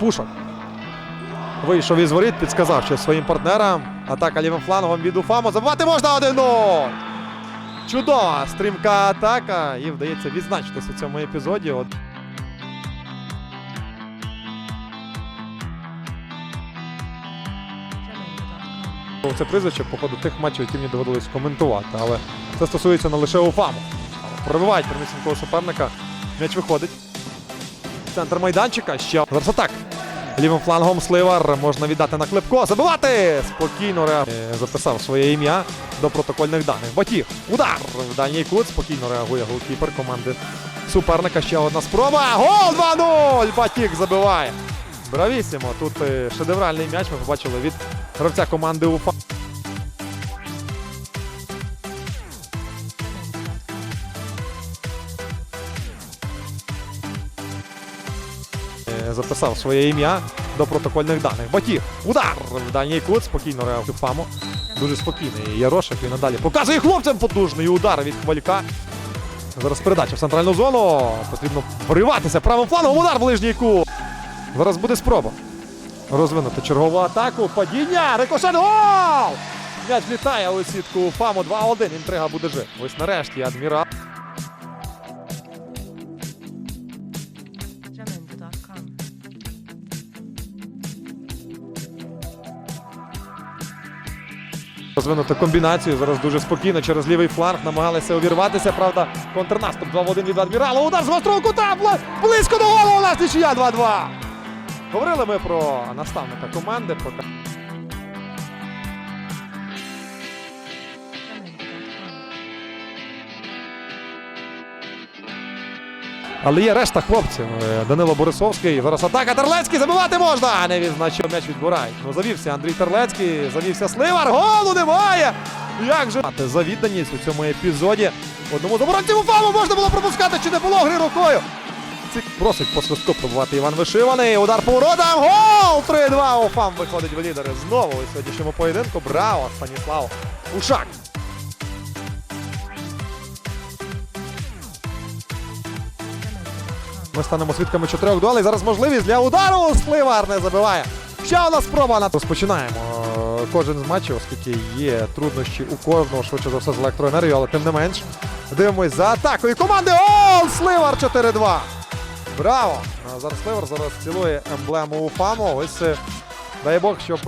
Пушок. Вийшов із воріт, підсказав ще своїм партнерам. Атака лівим флангом від Уфамо. Забивати можна 1-0! Чудова стрімка атака. І вдається відзначитися в цьому епізоді. От Це прізвище по ходу тих матчів, які мені доводилось коментувати. Але це стосується не лише Уфаму. Пробивають примісінького суперника. М'яч виходить. Центр майданчика. Ще зараз атак. Лівим флангом Сливар можна віддати на Клепко. Забивати! Спокійно реагує. Записав своє ім'я до протокольних даних. Батіг. Удар дальній кут. Спокійно реагує голкіпер команди суперника. Ще одна спроба. Гол 2-0! Батіг забиває. Бравісімо. Тут е, шедевральний м'яч ми побачили від гравця команди Уфа. Записав своє ім'я до протокольних даних. Батіг. Удар в дальній кут. Спокійно реагує Фамо. Дуже спокійний. Ярошик і надалі показує хлопцям потужний удар від хвалька. Зараз передача в центральну зону. Потрібно вриватися правим флангом. Удар ближній кут. Зараз буде спроба. Розвинути чергову атаку. Падіння. Рикошет. Гол! М'яч літає у сітку Фаму 2-1. Інтрига буде жити. Ось нарешті адмірал. Розвинути комбінацію. Зараз дуже спокійно через лівий фланг намагалися увірватися. Правда, контрнаступ 2-1 від адмірала. Удар з гострого кута. Близько до голу. У нас нічия 2-2. Говорили ми про наставника команди. Але є решта хлопців. Е, Данило Борисовський. Зараз атака. Терлецький забивати можна. Не відзначив м'яч відбирають. Ну завівся Андрій Терлецький, завівся Сливар. Голу немає. Як же за відданість у цьому епізоді. Одному з оборонців Уфаму можна було пропускати, чи не було гри рукою. Просить по свистку пробувати Іван Вишиваний. Удар по воротам. Гол! 3-2. Уфам виходить в лідери. Знову у сьогоднішньому поєдинку. Браво, Станіслав Ушак. Ми станемо свідками чотирьох дуелей. Зараз можливість для удару. Сливар не забиває. Ще одна спроба. на- Розпочинаємо е, кожен з матчів, оскільки є труднощі у кожного, швидше за все, з електроенергією, але тим не менш. Дивимось за атакою команди. О, Сливар 4-2. Браво! Зараз Сливар зараз цілує емблему Уфаму. Ось е, дай Бог, щоб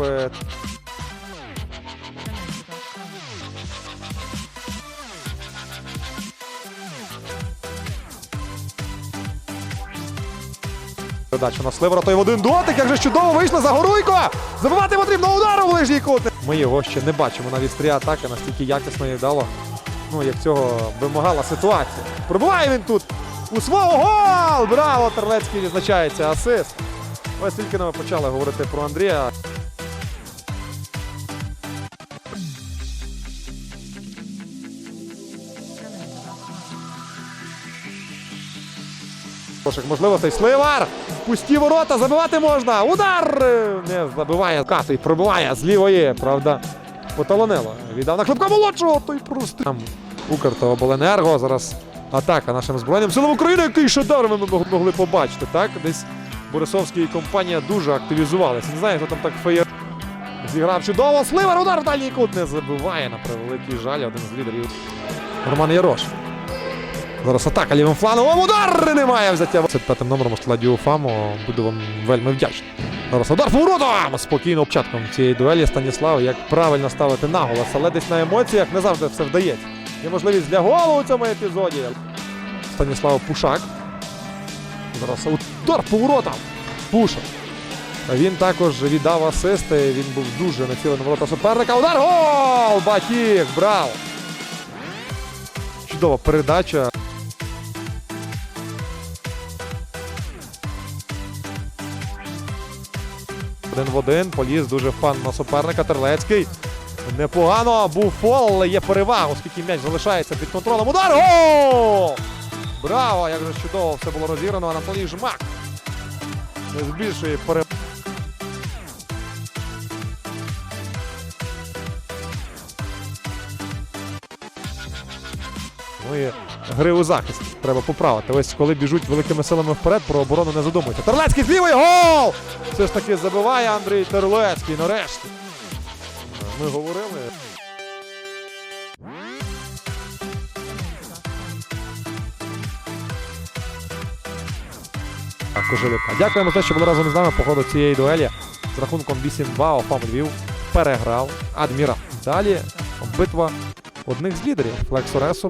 Передача на Сливера, той в один дотик, як же чудово вийшла Загоруйко! Забивати потрібно удару в ближній кут. Ми його ще не бачимо на вістрі атаки, настільки якісно і вдало. Ну, як цього вимагала ситуація. Пробуває він тут у свого гол! Браво! Терлецький відзначається асист. Ось тільки ми почали говорити про Андрія. Хороших можливостей. Сливар! Пусті ворота, забивати можна. Удар! Не забиває кату і пробиває з лівої, правда. Поталонило. Віддав на хлопка молодшого, той просто. Там Укр та Обленерго. Зараз атака нашим Збройним силам України, який шедевр ми могли побачити. Так, десь Борисовський і компанія дуже активізувалися. Не знаю, хто там так феєр. Зіграв чудово. Сливар, удар в дальній кут не забиває на превеликий жаль. Один з лідерів. Роман Ярош. Зараз атака лівим флангом. Удар немає взяття. 25 номером у складі УФАМу. Буду вам вельми вдячний. Зараз удар по воротам! Спокійно початком цієї дуелі Станіслав, як правильно ставити наголос, але десь на емоціях не завжди все вдається. Є можливість для голу у цьому епізоді. Станіслав Пушак. Зараз удар по воротам. Пушак. Він також віддав асисти. Він був дуже націлений на ворота суперника. Удар! Гол! Батіг! Браво! Чудова передача. Один в один. Поліз дуже впевнено суперника. Терлецький. Непогано. Був фол, але є перевага, оскільки м'яч залишається під контролем. Удар! Гол! Браво! Як же чудово все було розіграно. Анатолій Жмак. Не збільшує перевагу. Ну гри у захист треба поправити. Ось коли біжуть великими силами вперед, про оборону не задумуйте. Терлецький з лівої гол! Все ж таки забиває Андрій Терлецький нарешті. Ми говорили. Кожелюка. Дякуємо за те, що були разом з нами по ходу цієї дуелі. З рахунком 8-2 ОФАМ Львів переграв Адміра. Далі битва одних з лідерів Флексоресу